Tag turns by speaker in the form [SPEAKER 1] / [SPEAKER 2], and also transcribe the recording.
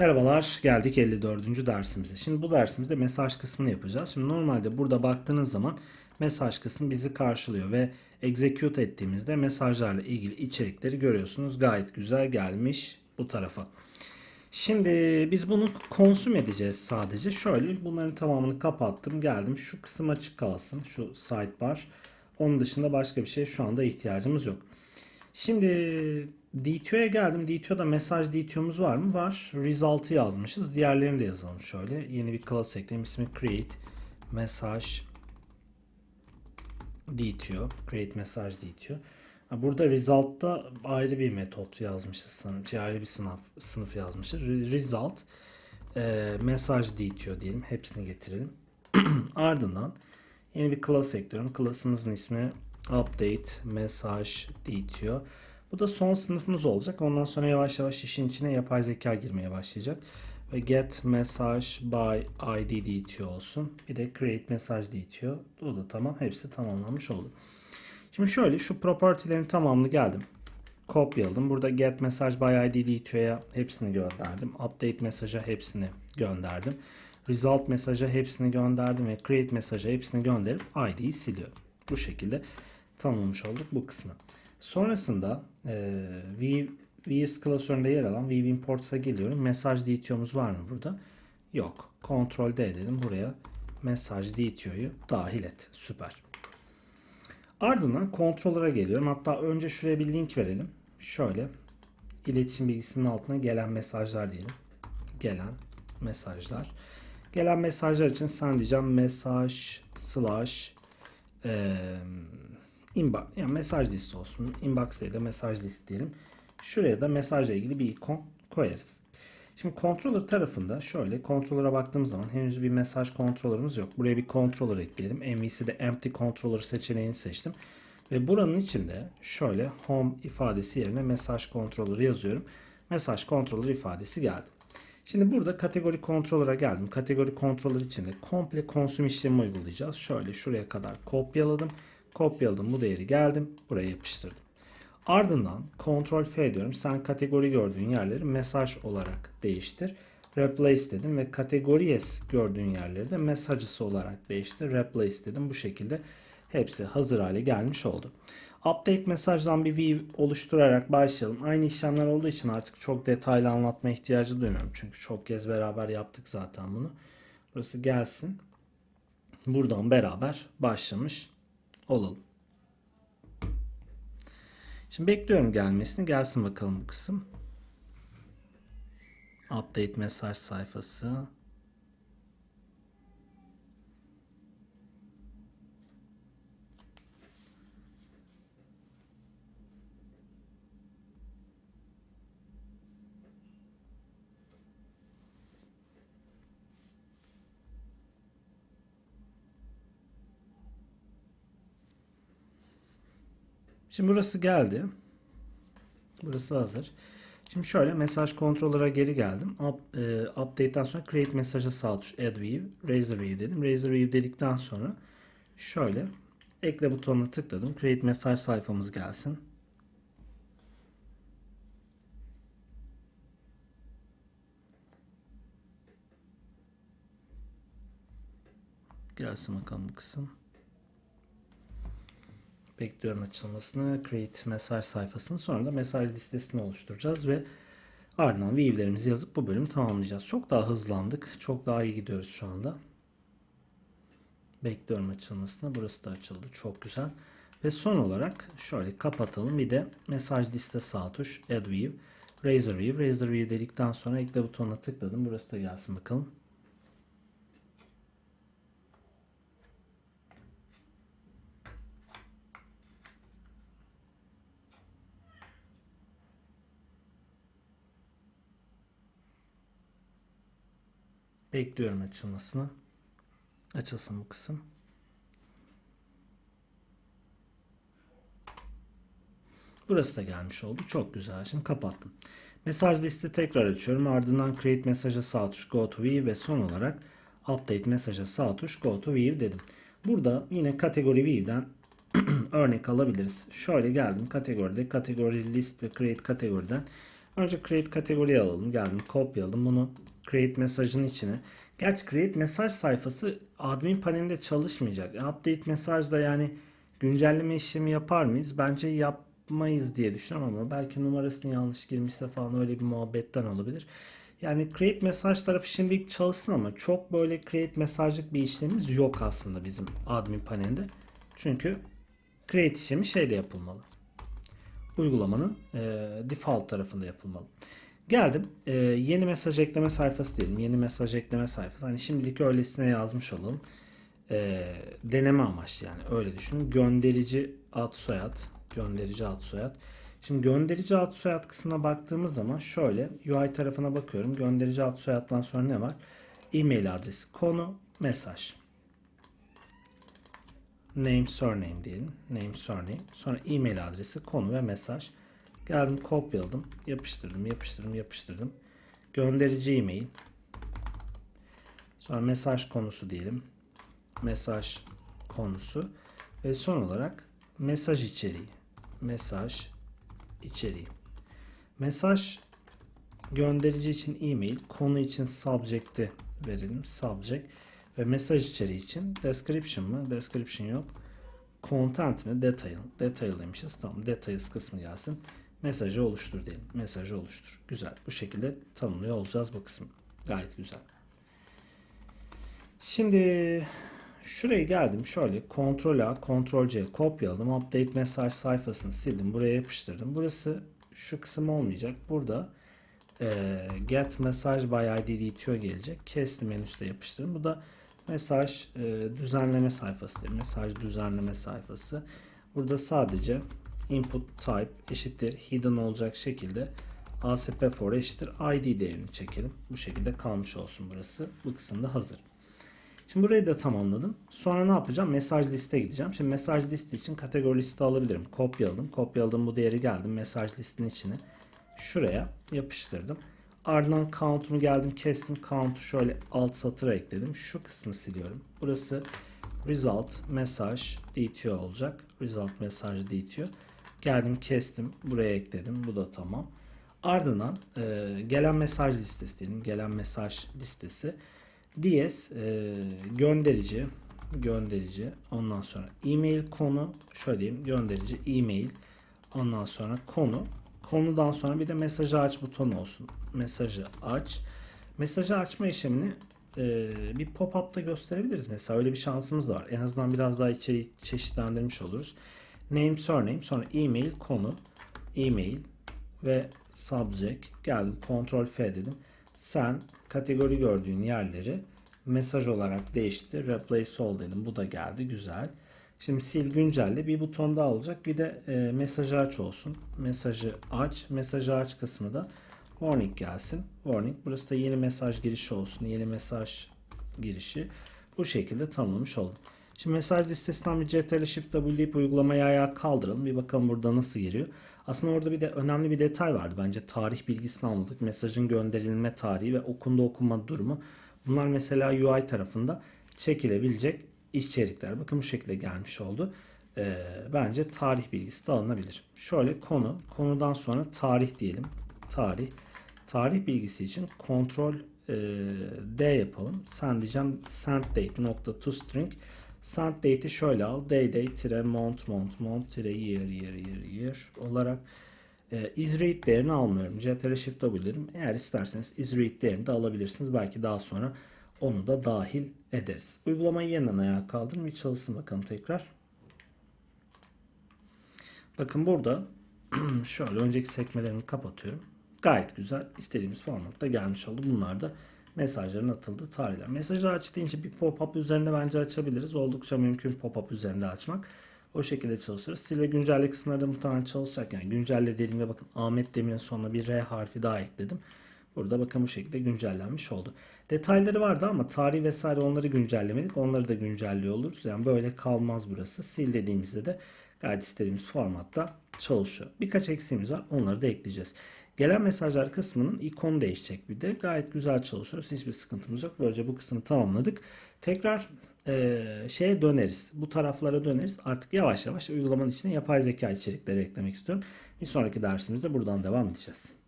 [SPEAKER 1] Merhabalar, geldik 54. dersimize. Şimdi bu dersimizde mesaj kısmını yapacağız. Şimdi normalde burada baktığınız zaman mesaj kısmı bizi karşılıyor ve execute ettiğimizde mesajlarla ilgili içerikleri görüyorsunuz. Gayet güzel gelmiş bu tarafa. Şimdi biz bunu konsüm edeceğiz sadece. Şöyle bunların tamamını kapattım, geldim. Şu kısım açık kalsın, şu sidebar. Onun dışında başka bir şey şu anda ihtiyacımız yok. Şimdi DTO'ya geldim. DTO'da mesaj DTO'muz var mı? Var. Result'ı yazmışız. Diğerlerini de yazalım şöyle. Yeni bir class ekleyelim. İsmi create mesaj DTO. Create mesaj DTO. Burada result'ta ayrı bir metot yazmışız sanırım. Şey, ayrı bir sınıf, sınıf yazmışız. Re- Result e, mesaj DTO diyelim. Hepsini getirelim. Ardından yeni bir class ekliyorum. Class'ımızın ismi update mesaj DTO. Bu da son sınıfımız olacak. Ondan sonra yavaş yavaş işin içine yapay zeka girmeye başlayacak. Ve get message by id DTO olsun. Bir de create message DTO. Bu da tamam. Hepsi tamamlanmış oldu. Şimdi şöyle şu property'lerin tamamını geldim. Kopyaladım. Burada get message by id DTO'ya hepsini gönderdim. Update mesaja hepsini gönderdim. Result mesaja hepsini gönderdim ve create mesaja hepsini gönderip id'yi siliyorum. Bu şekilde tamamlamış olduk bu kısmı. Sonrasında e, v, vs klasöründe yer alan View Imports'a geliyorum. Mesaj DTO'muz var mı burada? Yok. Ctrl D dedim. Buraya mesaj DTO'yu dahil et. Süper. Ardından controller'a geliyorum. Hatta önce şuraya bir link verelim. Şöyle iletişim bilgisinin altına gelen mesajlar diyelim. Gelen mesajlar. Gelen mesajlar için sen diyeceğim mesaj slash eee inbox yani mesaj listi olsun. Inbox değil de mesaj list diyelim. Şuraya da mesajla ilgili bir ikon koyarız. Şimdi controller tarafında şöyle controller'a baktığımız zaman henüz bir mesaj controller'ımız yok. Buraya bir controller ekleyelim. MVC'de empty controller seçeneğini seçtim. Ve buranın içinde şöyle home ifadesi yerine mesaj controller yazıyorum. Mesaj controller ifadesi geldi. Şimdi burada kategori controller'a geldim. Kategori controller içinde komple konsüm işlemi uygulayacağız. Şöyle şuraya kadar kopyaladım. Kopyaladım bu değeri geldim. Buraya yapıştırdım. Ardından Ctrl F diyorum. Sen kategori gördüğün yerleri mesaj olarak değiştir. Replace dedim ve categories gördüğün yerleri de messages olarak değiştir. Replace dedim. Bu şekilde hepsi hazır hale gelmiş oldu. Update mesajdan bir view oluşturarak başlayalım. Aynı işlemler olduğu için artık çok detaylı anlatma ihtiyacı duymuyorum. Çünkü çok kez beraber yaptık zaten bunu. Burası gelsin. Buradan beraber başlamış olalım. Şimdi bekliyorum gelmesini. Gelsin bakalım bu kısım. Update mesaj sayfası. Şimdi burası geldi. Burası hazır. Şimdi şöyle mesaj controller'a geri geldim. Up, e, update'den sonra create message'a sağ tuş add view, razor view dedim. Razor view dedikten sonra şöyle ekle butonuna tıkladım. Create mesaj sayfamız gelsin. Gelsin bakalım bu kısım. Bekliyorum açılmasını. Create mesaj sayfasını. Sonra da mesaj listesini oluşturacağız ve ardından view'lerimizi yazıp bu bölümü tamamlayacağız. Çok daha hızlandık. Çok daha iyi gidiyoruz şu anda. Bekliyorum açılmasını. Burası da açıldı. Çok güzel. Ve son olarak şöyle kapatalım. Bir de mesaj liste sağ tuş add view. Razor view. Razor view dedikten sonra ekle butonuna tıkladım. Burası da gelsin bakalım. Bekliyorum açılmasını. Açılsın bu kısım. Burası da gelmiş oldu. Çok güzel. Şimdi kapattım. Mesaj listi tekrar açıyorum. Ardından create mesaja sağ tuş go to view ve son olarak update mesaja sağ tuş go to view dedim. Burada yine kategori view'den örnek alabiliriz. Şöyle geldim kategoride kategori list ve create kategoriden Önce create kategoriyi alalım. Geldim kopyaladım bunu create mesajın içine. Gerçi create mesaj sayfası admin panelinde çalışmayacak. Update mesaj da yani güncelleme işlemi yapar mıyız? Bence yapmayız diye düşünüyorum ama belki numarasını yanlış girmişse falan öyle bir muhabbetten olabilir. Yani create mesaj tarafı şimdilik çalışsın ama çok böyle create mesajlık bir işlemimiz yok aslında bizim admin panelinde. Çünkü create işlemi şeyle yapılmalı. Uygulamanın e, default tarafında yapılmalı. Geldim. e, yeni mesaj ekleme sayfası diyelim. Yeni mesaj ekleme sayfası. Hani şimdilik öylesine yazmış olalım. E, deneme amaçlı yani öyle düşünün. Gönderici ad soyad. Gönderici ad soyad. Şimdi gönderici ad soyad kısmına baktığımız zaman şöyle UI tarafına bakıyorum. Gönderici ad soyaddan sonra ne var? E-mail adresi, konu, mesaj. Name, surname diyelim. Name, surname. Sonra e-mail adresi, konu ve mesaj. Geldim kopyaladım. Yapıştırdım, yapıştırdım, yapıştırdım. Gönderici e-mail. Sonra mesaj konusu diyelim. Mesaj konusu. Ve son olarak mesaj içeriği. Mesaj içeriği. Mesaj gönderici için e-mail, konu için subject'i verelim. Subject ve mesaj içeriği için description mı? Description yok. Content mi? Detail. Detail demişiz. Tamam. Details kısmı gelsin. Mesajı oluştur diyelim. Mesajı oluştur. Güzel. Bu şekilde tanımlıyor olacağız bu kısmı. Gayet güzel. Şimdi şuraya geldim. Şöyle Ctrl A, Ctrl C kopyaladım. Update mesaj sayfasını sildim. Buraya yapıştırdım. Burası şu kısım olmayacak. Burada e, get message by id gelecek. Kestim menüsüde yapıştırdım. Bu da mesaj e, düzenleme sayfası. değil. Mesaj düzenleme sayfası. Burada sadece input type eşittir hidden olacak şekilde ASP for eşittir ID değerini çekelim. Bu şekilde kalmış olsun burası. Bu kısımda hazır. Şimdi burayı da tamamladım. Sonra ne yapacağım? Mesaj liste gideceğim. Şimdi mesaj listi için kategori liste alabilirim. Kopyaladım. Kopyaladım bu değeri geldim. Mesaj listinin içine. Şuraya yapıştırdım. Ardından count'umu geldim kestim. Count'u şöyle alt satıra ekledim. Şu kısmı siliyorum. Burası result mesaj DTO olacak. Result mesaj DTO. Geldim kestim. Buraya ekledim. Bu da tamam. Ardından e, gelen mesaj listesi diyelim. Gelen mesaj listesi. DS e, gönderici gönderici ondan sonra e-mail konu şöyle diyeyim gönderici e-mail ondan sonra konu konudan sonra bir de mesajı aç butonu olsun mesajı aç mesajı açma işlemini e, bir pop-up'ta gösterebiliriz mesela öyle bir şansımız var en azından biraz daha içeriği çeşitlendirmiş oluruz name surname sonra e-mail konu e-mail ve subject geldim Ctrl F dedim sen kategori gördüğün yerleri mesaj olarak değişti. Replace all dedim. Bu da geldi. Güzel. Şimdi sil güncelle bir buton daha olacak. Bir de e, mesajı aç olsun. Mesajı aç. Mesajı aç kısmı da warning gelsin. Warning. Burası da yeni mesaj girişi olsun. Yeni mesaj girişi. Bu şekilde tanımlamış oldum. Şimdi mesaj listesinden bir CTRL Shift W deyip uygulamayı ayağa kaldıralım. Bir bakalım burada nasıl geliyor. Aslında orada bir de önemli bir detay vardı. Bence tarih bilgisini almadık. Mesajın gönderilme tarihi ve okundu okunma durumu. Bunlar mesela UI tarafında çekilebilecek içerikler. Bakın bu şekilde gelmiş oldu. Ee, bence tarih bilgisi de alınabilir. Şöyle konu, konudan sonra tarih diyelim. Tarih. Tarih bilgisi için kontrol e, D yapalım. Sen diyeceğim send date nokta to string. Send date'i şöyle al. Day day tire month month month tire year year year year olarak e, isRead değerini almıyorum. Ctrl Shift W dedim. Eğer isterseniz isRead değerini de alabilirsiniz. Belki daha sonra onu da dahil ederiz. Uygulamayı yeniden ayağa kaldırın bir çalışsın bakalım tekrar. Bakın burada şöyle önceki sekmelerini kapatıyorum. Gayet güzel. istediğimiz formatta gelmiş oldu. Bunlar da mesajların atıldığı tarihler. Mesajı aç deyince bir pop-up üzerinde bence açabiliriz. Oldukça mümkün pop-up üzerinde açmak. O şekilde çalışırız. Sil ve güncelle kısımları da muhtemelen çalışacak. Yani güncelle dediğimde bakın Ahmet Demir'in sonuna bir R harfi daha ekledim. Burada bakın bu şekilde güncellenmiş oldu. Detayları vardı ama tarih vesaire onları güncellemedik. Onları da güncelliyor oluruz. Yani böyle kalmaz burası. Sil dediğimizde de gayet istediğimiz formatta çalışıyor. Birkaç eksiğimiz var. Onları da ekleyeceğiz. Gelen mesajlar kısmının ikonu değişecek bir de. Gayet güzel çalışıyoruz. Hiçbir sıkıntımız yok. Böylece bu kısmı tamamladık. Tekrar e, şeye döneriz. Bu taraflara döneriz. Artık yavaş yavaş uygulamanın içine yapay zeka içerikleri eklemek istiyorum. Bir sonraki dersimizde buradan devam edeceğiz.